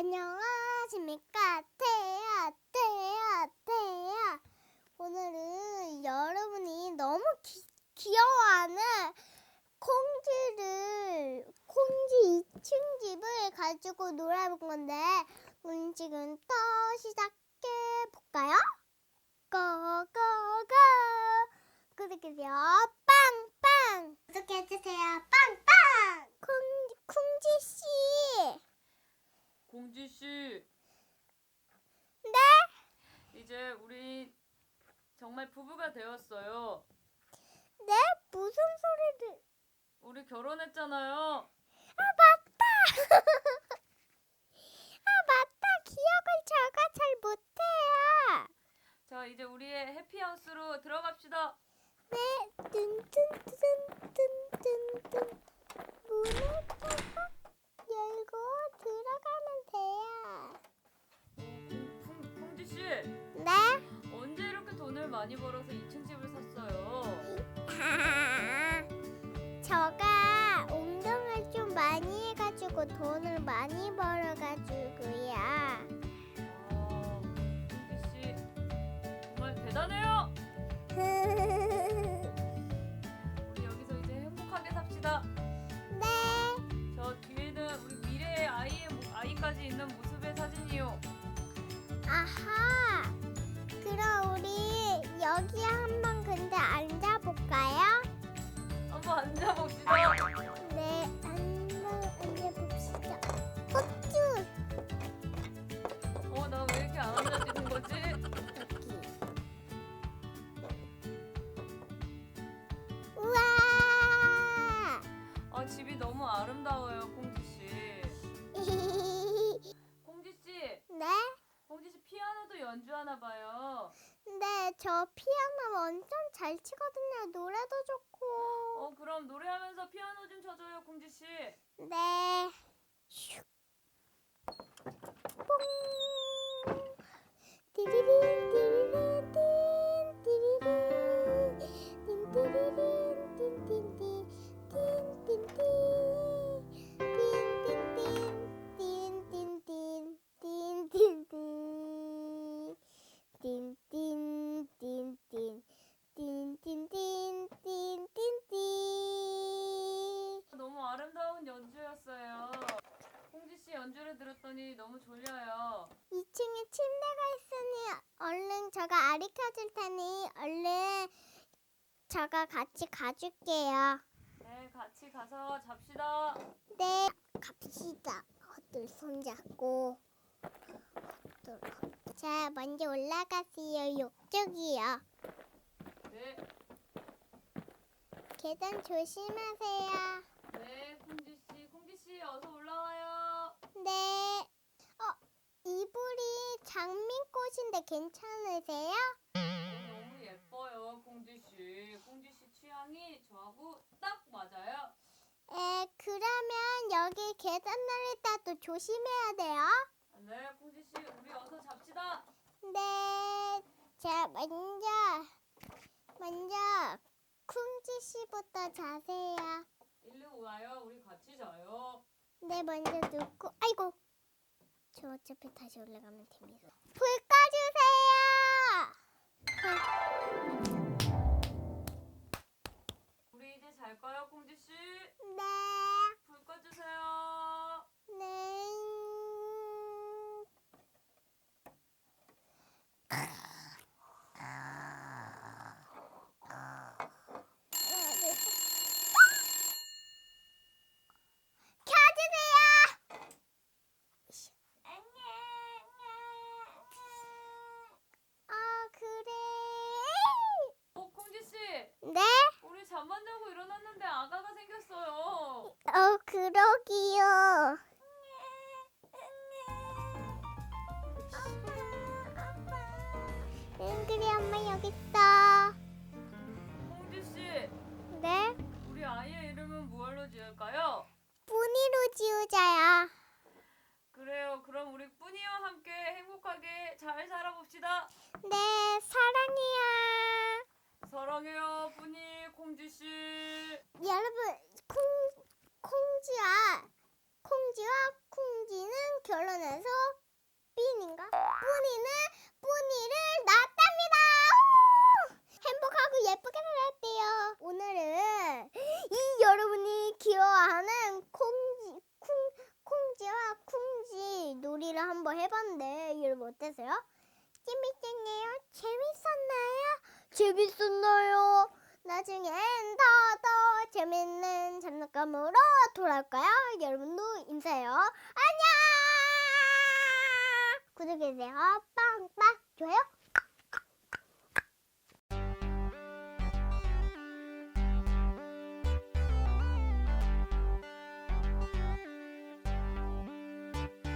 안녕하십니까? 태야 태야 태야. 오늘은 여러분이 너무 기, 귀여워하는 콩쥐를 콩쥐 2층 집을 가지고 놀아볼 건데 우리 지금부터 시작해 볼까요? 고고고! 구독해주세요 빵빵 구독해주세요 빵빵 콩 콩쥐 씨 공지 씨, 네? 이제 우리 정말 부부가 되었어요. 네? 무슨 소리를? 우리 결혼했잖아요. 아 맞 많이 벌어서 2층 집을 샀어요? 아, 저가 운동을 좀 많이 해가지고 돈을 많이 벌어가지고요. 아, 공지 씨, 정말 대단해요. 우리 여기서 이제 행복하게 삽시다. 네. 저 뒤에는 우리 미래의 아이의 모- 아이까지 있는 모습의 사진이요. 아하. 여기 한번 근데 앉아볼까요? 한번 앉아봅시다. 네, 한번 앉아봅시다. 호쭈 어, 나 왜 이렇게 안 앉아지는 거지? 우와. 아 집이 너무 아름다워요, 공지 씨. 공지 씨, 네? 공지 씨 피아노도 연주하나 봐요. 네, 저 피아노 완전 잘 치거든요. 노래도 좋고. 어 그럼 노래하면서 피아노 좀 쳐줘요, 공지 씨. 네. 슉. 뽕. 띠리린 들었더니 너무 졸려요. 2층에 침대가 있으니 얼른 저가 아리켜 줄 테니 얼른 저가 같이 가줄게요. 네, 같이 가서 잡시다. 네, 갑시다. 헛들 손잡고. 자, 먼저 올라가세요. 욕쪽이요. 네, 계단 조심하세요. 네, 공지 씨, 공지 씨 어서 올라와요. 네. 어, 이불이 장미꽃인데 괜찮으세요? 어, 너무 예뻐요, 공지 씨. 공지 씨 취향이 저하고 딱 맞아요. 에, 그러면 여기 계단 내릴 때도 조심해야 돼요. 네, 공지 씨, 우리 어서 잡시다. 네. 자, 먼저, 먼저, 쿵지 씨부터 자세요. 일로 와요, 우리 같이 자요. 네, 먼저 눕고, 아이고. 저 어차피 다시 올라가면 됩니다. 불 잘까요, 공지 씨? 네, 불 꺼주세요. 네. 켜주세요! 아, 그래. 어, 공지 씨, 네? 우리 잠만 자고 일어났는데 아가가 생겼어요. 어, 그러기요. 응, 그래, 엄마 여기 있어. 공지 씨, 네? 우리 아이의 이름은 무얼로 지을까요? 뿌니로 지우자요. 그래요. 그럼 우리 뿌니와 함께 행복하게 잘 살아봅시다. 네, 사랑해요. 사랑해요, 뿌니, 공지 씨. 여러분, 콩, 콩쥐와 콩쥐와 콩쥐는 결혼해서 선이는 뿌니를 낳았답니다. 우! 행복하고 예쁘게 살았대요. 오늘은 이 여러분이 귀여워하는 콩지, 콩, 콩지와 콩지 놀이를 한번 해봤는데 여러분 어땠어요? 재밌었나요? 재밌었나요? 재밌었나요? 나중엔 더더 재밌는 장난감으로 돌아올까요? 여러분도 인사해요. 안녕! 구독해주세요. 빵빵 좋아요.